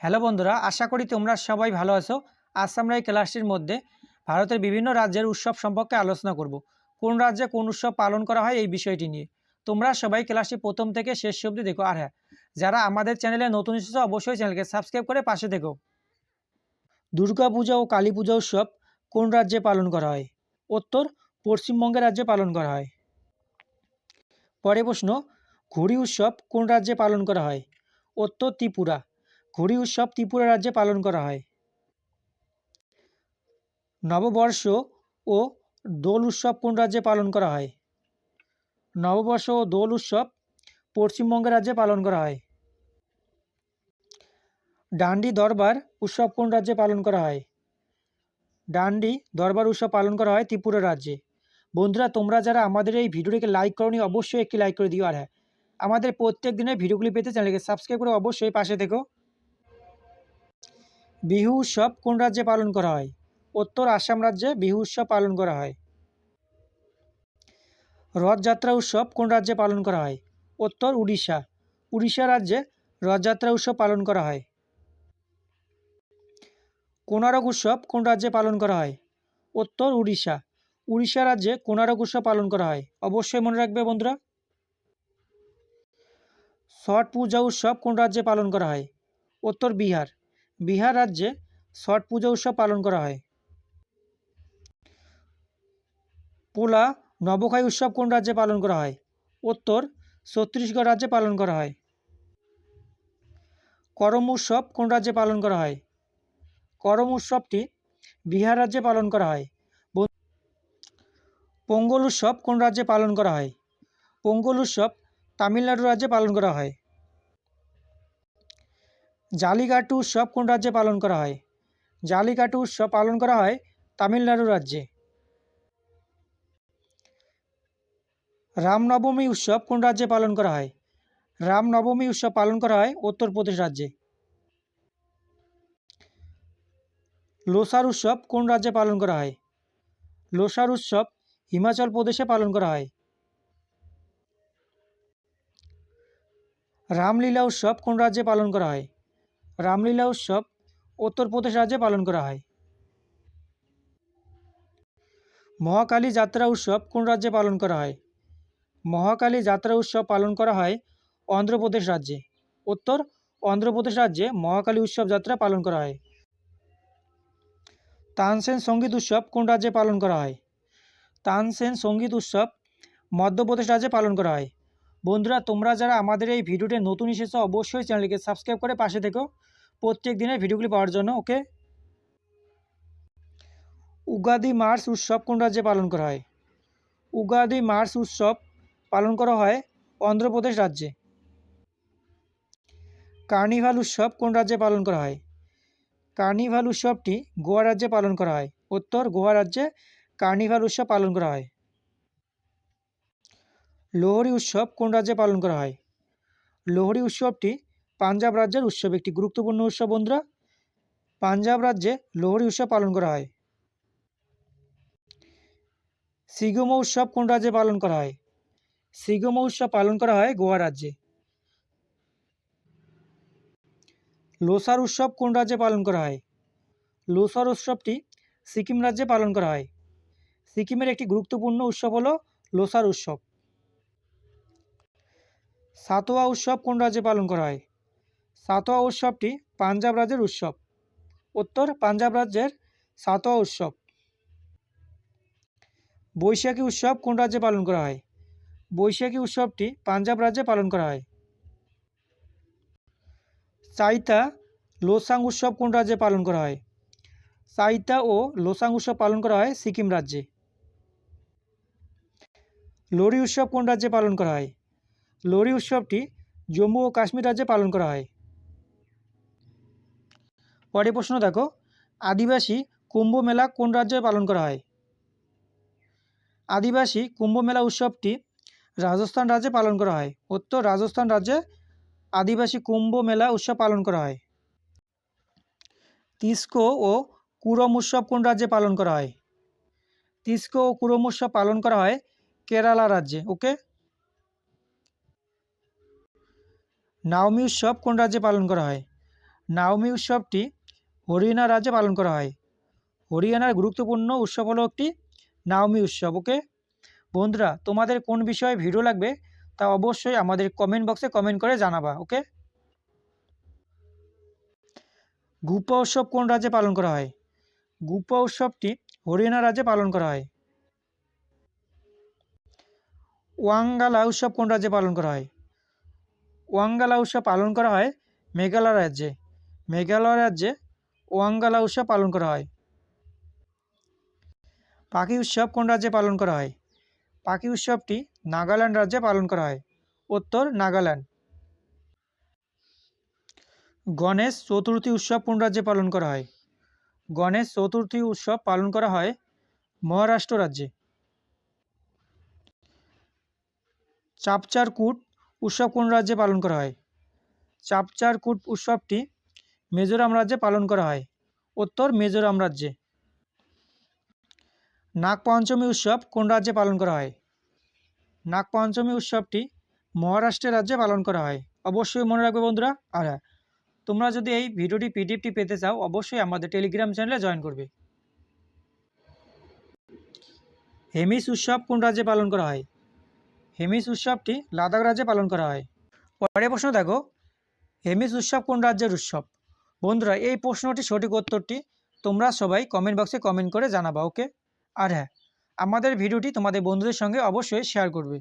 Hello বন্ধুরা, আশা করি তোমরা সবাই ভালো আছো। আজ আমরা এই ক্লাসটির মধ্যে ভারতের বিভিন্ন রাজ্যের উৎসব সম্পর্কে আলোচনা করব। কোন রাজ্যে কোন উৎসব পালন করা হয় এই বিষয়টি নিয়ে। তোমরা সবাই ক্লাসটি প্রথম থেকে শেষ অবধি দেখো। আর হ্যাঁ যারা আমাদের চ্যানেলে নতুন এসেছ, অবশ্যই চ্যানেলকে সাবস্ক্রাইব করে পাশে দেখো দুর্গা পূজা ও কালী পূজা উৎসব কোন রাজ্যে পালন করা হয়? উত্তর, পশ্চিমবঙ্গের রাজ্যে পালন করা হয়। পরে প্রশ্ন, ঘুড়ি উৎসব কোন রাজ্যে পালন করা হয়? উত্তর, ত্রিপুরা। ঘুড়ি উৎসব ত্রিপুরা রাজ্যে পালন করা হয়। নববর্ষ ও দোল উৎসব কোন রাজ্যে পালন করা হয়? নববর্ষ ও দোল উৎসব পশ্চিমবঙ্গ রাজ্যে পালন করা হয়। ডান্ডি দরবার উৎসব কোন রাজ্যে পালন করা হয়? ডান্ডি দরবার উৎসব পালন করা হয় ত্রিপুরা রাজ্যে। বন্ধুরা, তোমরা যারা আমাদের এই ভিডিওটিকে লাইক করনি, অবশ্যই একটি লাইক করে দিও। আর হ্যাঁ আমাদের প্রত্যেক দিনের ভিডিওগুলি পেতে চ্যানেলকে সাবস্ক্রাইব করে অবশ্যই পাশে থেকো। বিহু উৎসব কোন রাজ্যে পালন করা হয়? উত্তর আসাম রাজ্যে বিহু উৎসব পালন করা হয়। রথযাত্রা উৎসব কোন রাজ্যে পালন করা হয়? উত্তর উড়িষ্যা। উড়িষ্যা রাজ্যে রথযাত্রা উৎসব পালন করা হয়। কোনারক উৎসব কোন রাজ্যে পালন করা হয়? উত্তর উড়িষ্যা। উড়িষ্যা রাজ্যে কোনারক উৎসব পালন করা হয়। অবশ্যই মনে রাখবে বন্ধুরা। ছট পূজা উৎসব কোন রাজ্যে পালন করা হয়? উত্তর বিহার। বিহার রাজ্যে ছট পূজা উৎসব পালন করা হয়। পোলা নবখাই উৎসব কোন রাজ্যে পালন করা হয়? উত্তর, ছত্তিশগড় রাজ্যে পালন করা হয়। করম উৎসব কোন রাজ্যে পালন করা হয়? করম উৎসবটি বিহার রাজ্যে পালন করা হয়। পোঙ্গল উৎসব কোন রাজ্যে পালন করা হয়? পোঙ্গল উৎসব তামিলনাড়ু রাজ্যে পালন করা হয়। জালিকাট্টু উৎসব কোন রাজ্যে পালন করা হয়। জালিকাট্টু উৎসব পালন করা হয় তামিলনাড়ু রাজ্যে। রামনবমী উৎসব কোন রাজ্যে পালন করা হয়? রামনবমী উৎসব পালন করা হয় উত্তরপ্রদেশ রাজ্যে। লোসার উৎসব কোন রাজ্যে পালন করা হয়? লোসার উৎসব হিমাচল প্রদেশে পালন করা হয়। রামলীলা উৎসব কোন রাজ্যে পালন করা হয়? রামলীলা উৎসব উত্তরপ্রদেশ রাজ্যে পালন করা হয়। মহাকালী যাত্রা উৎসব কোন রাজ্যে পালন করা হয়? মহাকালী যাত্রা উৎসব পালন করা হয় অন্ধ্রপ্রদেশ রাজ্যে। উত্তর, অন্ধ্রপ্রদেশ রাজ্যে মহাকালী উৎসব যাত্রা পালন করা হয়। তানসেন সংগীত উৎসব কোন রাজ্যে পালন করা হয়? তানসেন সংগীত উৎসব মধ্যপ্রদেশ রাজ্যে পালন করা হয়। বন্ধুরা, তোমরা যারা আমাদের এই ভিডিওতে নতুন এসেছ, অবশ্যই চ্যানেলকে সাবস্ক্রাইব করে পাশে থেকো প্রত্যেক দিনের ভিডিওগুলি পাওয়ার জন্য, ওকে? উগাদি মার্চ উৎসব কোন রাজ্যে পালন করা হয়? উগাদি মার্চ উৎসব পালন করা হয় অন্ধ্রপ্রদেশ রাজ্যে। কার্নিভাল উৎসব কোন রাজ্যে পালন করা হয়? কার্নিভাল উৎসবটি গোয়া রাজ্যে পালন করা হয়। উত্তর গোয়া রাজ্যে কার্নিভাল উৎসব পালন করা হয়। লোহরি উৎসব কোন রাজ্যে পালন করা হয়? লোহরি উৎসবটি পাঞ্জাব রাজ্যের উৎসব। একটি গুরুত্বপূর্ণ উৎসব বন্ধুরা, পাঞ্জাব রাজ্যে লোহরি উৎসব পালন করা হয়। সিগম উৎসব কোন রাজ্যে পালন করা হয়? সিগম উৎসব পালন করা হয় গোয়া রাজ্যে। লোসার উৎসব কোন রাজ্যে পালন করা হয়? লোসার উৎসবটি সিকিম রাজ্যে পালন করা হয়। সিকিমের একটি গুরুত্বপূর্ণ উৎসব হলো লোসার উৎসব। সাতোয়া উৎসব কোন রাজ্যে পালন করা হয়? সাতোয়া উৎসবটি পাঞ্জাব রাজ্যের উৎসব। উত্তর, পাঞ্জাব রাজ্যের সাতোয়া উৎসব। বৈশাখী উৎসব কোন রাজ্যে পালন করা হয়? বৈশাখী উৎসবটি পাঞ্জাব রাজ্যে পালন করা হয়। চাইতা লোসাং উৎসব কোন রাজ্যে পালন করা হয়? চাইতা ও লোসাং উৎসব পালন করা হয় সিকিম রাজ্যে। লোরি উৎসব কোন রাজ্যে পালন করা হয়? লোরি উৎসবটি জম্মু ও কাশ্মীর রাজ্যে পালন করা হয়। পরে প্রশ্ন দেখো, আদিবাসী কুম্ভ মেলা কোন রাজ্যে পালন করা হয়? আদিবাসী কুম্ভ মেলা উৎসবটি রাজস্থান রাজ্যে পালন করা হয়। উত্তর রাজস্থান রাজ্যে আদিবাসী কুম্ভ মেলা উৎসব পালন করা হয়। তিস্কো ও কুরম উৎসব কোন রাজ্যে পালন করা হয়? তিস্কো ও কুরম উৎসব পালন করা হয় কেরালা রাজ্যে ওকে নাওমি উৎসব কোন রাজ্যে পালন করা হয়? নাওমি উৎসবটি হরিয়ানা রাজ্যে পালন করা হয়। হরিয়ানার গুরুত্বপূর্ণ উৎসব হলো একটি নাওমি উৎসব, ওকে? বন্ধুরা, তোমাদের কোন বিষয়ে ভিডিও লাগবে তা অবশ্যই আমাদের কমেন্ট বক্সে কমেন্ট করে জানাবা, ওকে? গুপ্পা উৎসব কোন রাজ্যে পালন করা হয়? গুপ্পা উৎসবটি হরিয়ানা রাজ্যে পালন করা হয়। ওয়াঙ্গালা উৎসব কোন রাজ্যে পালন করা হয়? ওয়াঙ্গালা উৎসব পালন করা হয় মেঘালয় রাজ্যে। মেঘালয় রাজ্যে ওয়াঙ্গালা উৎসব পালন করা হয়। পাখি উৎসব কোন রাজ্যে পালন করা হয়? পাখি উৎসবটি নাগাল্যান্ড রাজ্যে পালন করা হয়। উত্তর নাগাল্যান্ড। গণেশ চতুর্থী উৎসব কোন রাজ্যে পালন করা হয়? গণেশ চতুর্থী উৎসব পালন করা হয় মহারাষ্ট্র রাজ্যে। চাপচার কূট উৎসব কোন রাজ্যে পালন করা হয়? চাপচার কূট উৎসবটি মিজোরাম রাজ্যে পালন করা হয়। উত্তর মিজোরাম রাজ্যে। নাগপঞ্চমী উৎসব কোন রাজ্যে পালন করা হয়? নাগপঞ্চমী উৎসবটি মহারাষ্ট্রের রাজ্যে পালন করা হয়। অবশ্যই মনে রাখবে বন্ধুরা, আর হ্যাঁ তোমরা যদি এই ভিডিওটি পিডিএফটি পেতে চাও, অবশ্যই আমাদের টেলিগ্রাম চ্যানেলে জয়েন করবে। হেমিস উৎসব কোন রাজ্যে পালন করা হয়? হেমিস উৎসবটি লাদাখ রাজ্যে পালন করা হয়। পরের প্রশ্ন দেখো, হেমিস উৎসব কোন রাজ্যের উৎসব? বন্ধুরা, এই প্রশ্নটি সঠিক উত্তরটি তোমরা সবাই কমেন্ট বক্সে কমেন্ট করে জানাবা ওকে আর হ্যাঁ আমাদের ভিডিওটি তোমাদের বন্ধুদের সঙ্গে অবশ্যই শেয়ার করবে।